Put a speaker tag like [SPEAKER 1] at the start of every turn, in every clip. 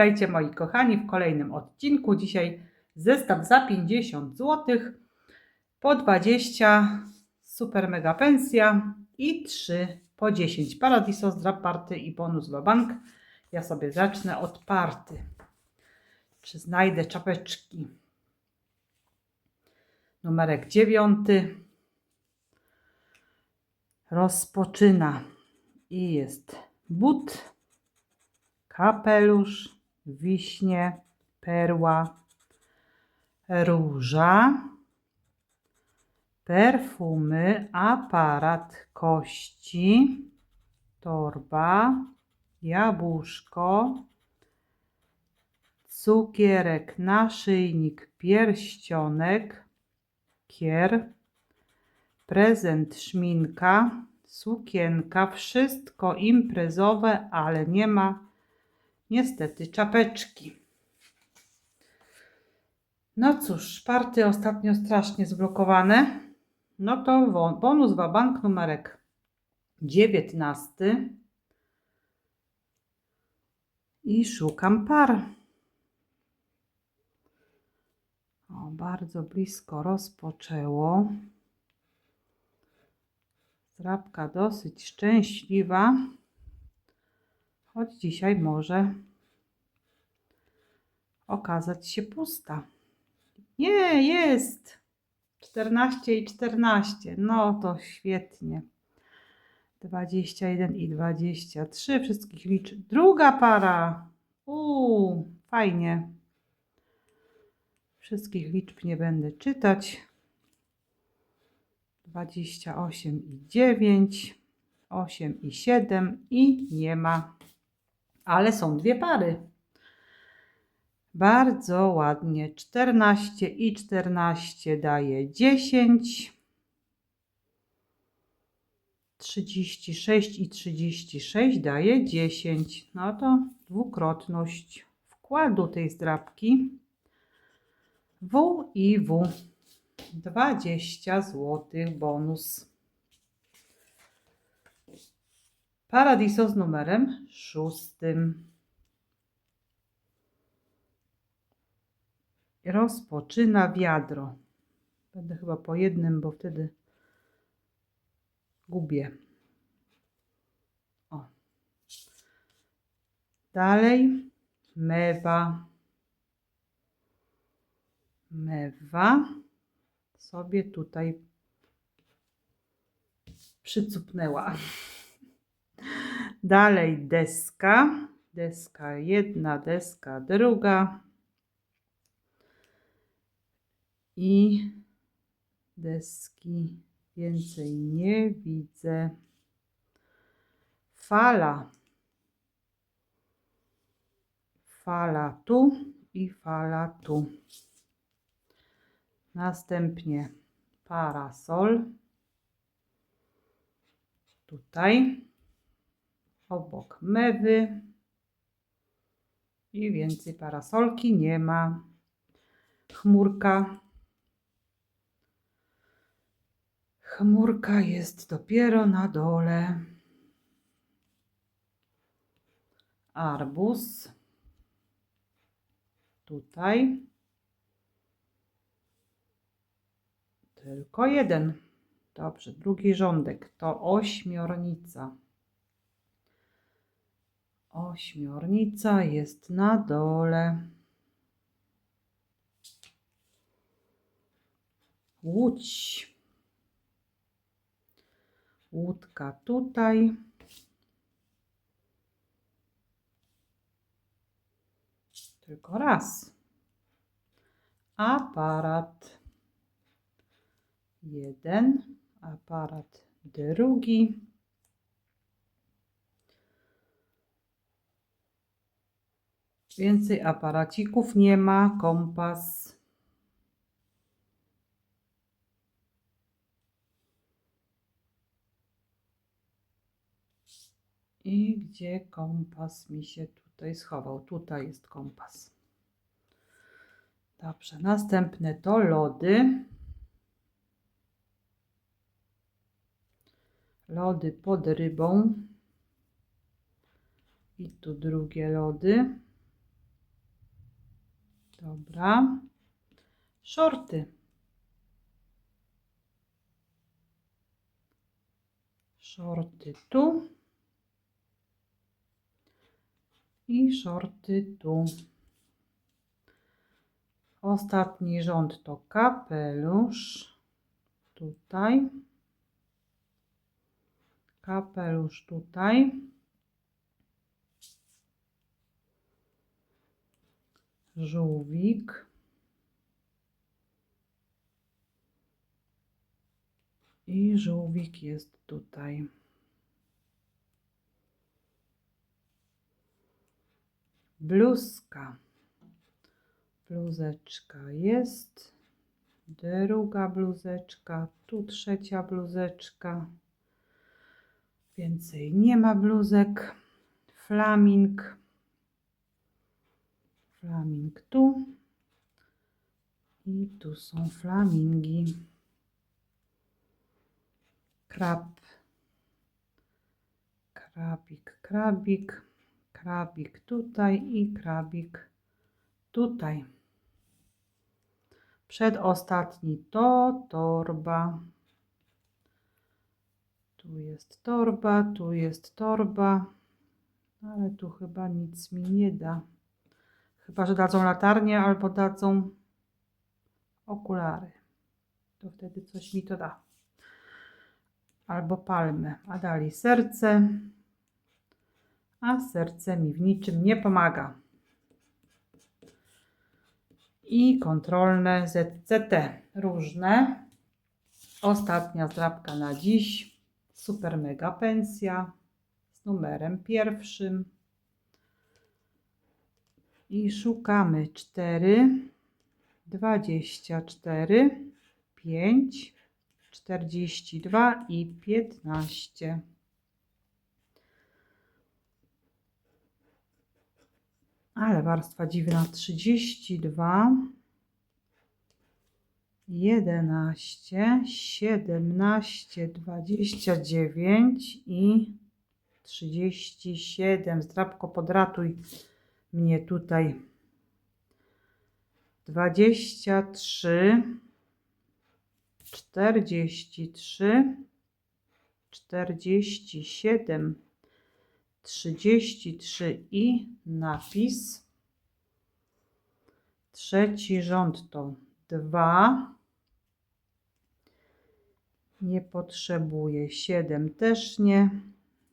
[SPEAKER 1] Witajcie moi kochani w kolejnym odcinku. Dzisiaj zestaw za 50 zł, po 20 super mega pensja i 3 po 10 Paradiso, Zdrap Party i bonus bank. Ja sobie zacznę od party. Czy znajdę czapeczki? Numerek 9 rozpoczyna i jest but, kapelusz, wiśnie, perła, róża, perfumy, aparat kości, torba, jabłuszko, cukierek, naszyjnik, pierścionek, kier, prezent, szminka, sukienka, wszystko imprezowe, ale nie ma niestety czapeczki. No cóż, party ostatnio strasznie zblokowane. No to bonus bank numerek 19. I szukam par. O, bardzo blisko rozpoczęło. Zrabka dosyć szczęśliwa, choć dzisiaj może okazać się pusta. Nie, jest! 14 i 14. No to świetnie. 21 i 23. Wszystkich liczę. Druga para. Uuu, fajnie. Wszystkich liczb nie będę czytać. 28 i 9, 8 i 7 i nie ma. Ale są dwie pary. Bardzo ładnie. 14 i 14 daje 10. 36 i 36 daje 10. No to dwukrotność wkładu tej zdrabki. W i W. 20 zł bonus. Paradiso z numerem szóstym. Rozpoczyna wiadro. Będę chyba po jednym, bo wtedy gubię. O. Dalej mewa. Mewa sobie tutaj przycupnęła. Dalej deska. Deska jedna, deska druga. I deski więcej nie widzę. Fala. Fala tu i fala tu. Następnie parasol. Tutaj. Obok mewy. I więcej parasolki nie ma. Chmurka. Chmurka jest dopiero na dole. Arbuz. Tutaj. Tylko jeden. Dobrze, drugi rządek to ośmiornica. Ośmiornica jest na dole. Łódź. Łódka tutaj. Tylko raz. Aparat jeden, aparat drugi. Więcej aparacików nie ma, kompas. I gdzie kompas mi się tutaj schował? Tutaj jest kompas. Dobrze, następne to lody. Lody pod rybą. I tu drugie lody. Dobra. Shorty. Shorty tu. I shorty tu. Ostatni rząd to kapelusz. Tutaj. Kapelusz tutaj. Żółwik. I żółwik jest tutaj. Bluzka. Bluzeczka jest. Druga bluzeczka. Tu trzecia bluzeczka. Więcej nie ma bluzek. Flaming. Flaming tu. I tu są flamingi. Krab. Krabik, krabik. Krabik tutaj i krabik tutaj. Przedostatni to torba. Tu jest torba, tu jest torba, ale tu chyba nic mi nie da. Chyba, że dadzą latarnię albo dadzą okulary. To wtedy coś mi to da. Albo palmę. A dali serce. A serce mi w niczym nie pomaga. I kontrolne ZCT. Różne. Ostatnia zdrabka na dziś. Super mega pensja z numerem pierwszym. I szukamy 4, 24, 5, 42 i 15. Ale warstwa dziwna 32, 11, 17, 29 i 37. Zdrabko, podratuj mnie tutaj. 23, 43, 47, 33 i napis. Trzeci rząd to 2. Nie potrzebuję. 7 też nie.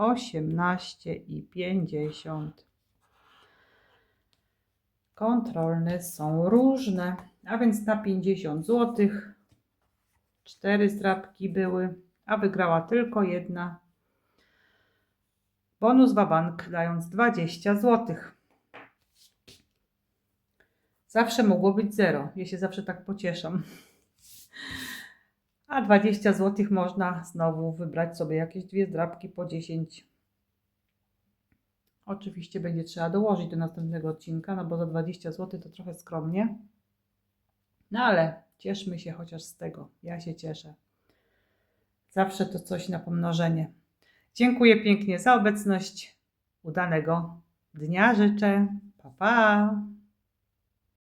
[SPEAKER 1] 18 i 50. Kontrolne są różne, a więc na 50 zł. Cztery zdrabki były, a wygrała tylko jedna. Bonus Wabank dając 20 zł. Zawsze mogło być 0. Ja się zawsze tak pocieszam. A 20 zł można znowu wybrać sobie jakieś dwie zdrabki po 10. Oczywiście będzie trzeba dołożyć do następnego odcinka, no bo za 20 zł to trochę skromnie. No ale cieszmy się chociaż z tego. Ja się cieszę. Zawsze to coś na pomnożenie. Dziękuję pięknie za obecność. Udanego dnia życzę. Pa, pa.